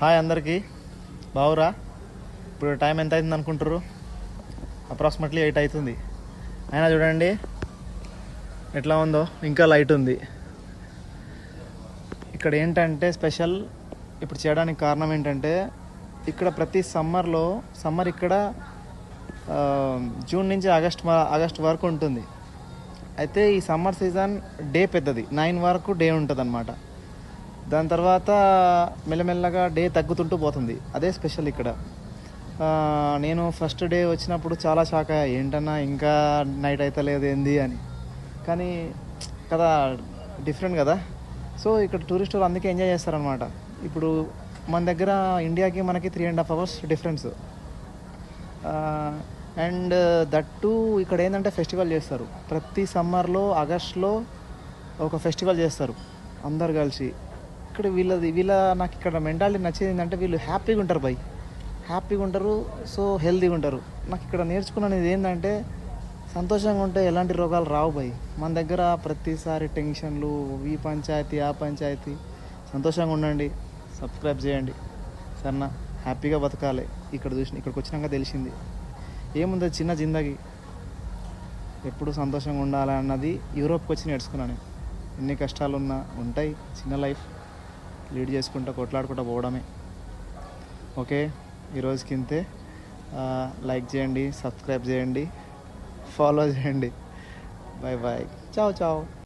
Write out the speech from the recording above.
Hi అందరికీ. బావురా? ఇప్పుడు time ఎంత అవుతుంది అనుకుంటారు అప్రాక్సిమేట్లీ ఎయిట్ అవుతుంది అయినా చూడండి ఎట్లా ఉందో. ఇంకా లైట్ ఉంది. ఇక్కడ ఏంటంటే స్పెషల్ ఇప్పుడు చేయడానికి కారణం ఏంటంటే ఇక్కడ ప్రతి సమ్మర్లో సమ్మర్ ఇక్కడ జూన్ నుంచి ఆగస్ట్ ఆగస్ట్ వరకు ఉంటుంది. అయితే ఈ సమ్మర్ సీజన్ డే పెద్దది. నైన్ వరకు డే ఉంటుంది అనమాట దాని తర్వాత మెల్లమెల్లగా డే తగ్గుతుంటూ పోతుంది. అదే స్పెషల్ ఇక్కడ. నేను ఫస్ట్ డే వచ్చినప్పుడు చాలా షాక్ అయ్యా. ఏంటన్నా ఇంకా నైట్ అయితే లేదు ఏంది? అని. కానీ కదా డిఫరెంట్ కదా. సో ఇక్కడ టూరిస్ట్ వాళ్ళు అందుకే ఎంజాయ్ చేస్తారనమాట ఇప్పుడు మన దగ్గర ఇండియాకి మనకి three and half hours difference and that to ఇక్కడ ఏంటంటే ఫెస్టివల్ చేస్తారు. ప్రతి సమ్మర్లో ఆగస్ట్లో ఒక ఫెస్టివల్ చేస్తారు. అందరు కలిసి. ఇక్కడ వీళ్ళది వీళ్ళ నాకు ఇక్కడ మెంటాలిటీ నచ్చేది ఏంటంటే వీళ్ళు హ్యాపీగా ఉంటారు బై హ్యాపీగా ఉంటారు సో హెల్తీగా ఉంటారు. నాకు ఇక్కడ నేర్చుకున్నది ఏంటంటే సంతోషంగా ఉంటే ఎలాంటి రోగాలు రావు బై మన దగ్గర ప్రతిసారి టెన్షన్లు ఈ పంచాయతీ ఆ పంచాయతీ. సంతోషంగా ఉండండి సబ్స్క్రైబ్ చేయండి. సరేనా? హ్యాపీగా బతకాలి. ఇక్కడ చూసిన ఇక్కడికి వచ్చినాక తెలిసింది. ఏముంది చిన్న జిందగీ. ఎప్పుడు సంతోషంగా ఉండాలన్నది యూరోప్కి వచ్చి నేర్చుకున్నాను ఎన్ని కష్టాలు ఉన్నా ఉంటాయి చిన్న లైఫ్. లీడ్ చేసుకుంటూ కొట్లాడుకుంటూ పోవడమే. ఓకే? ఈరోజుకి ఇంతే లైక్ చేయండి సబ్స్క్రైబ్ చేయండి ఫాలో చేయండి. బాయ్ బాయ్ చావు చావు.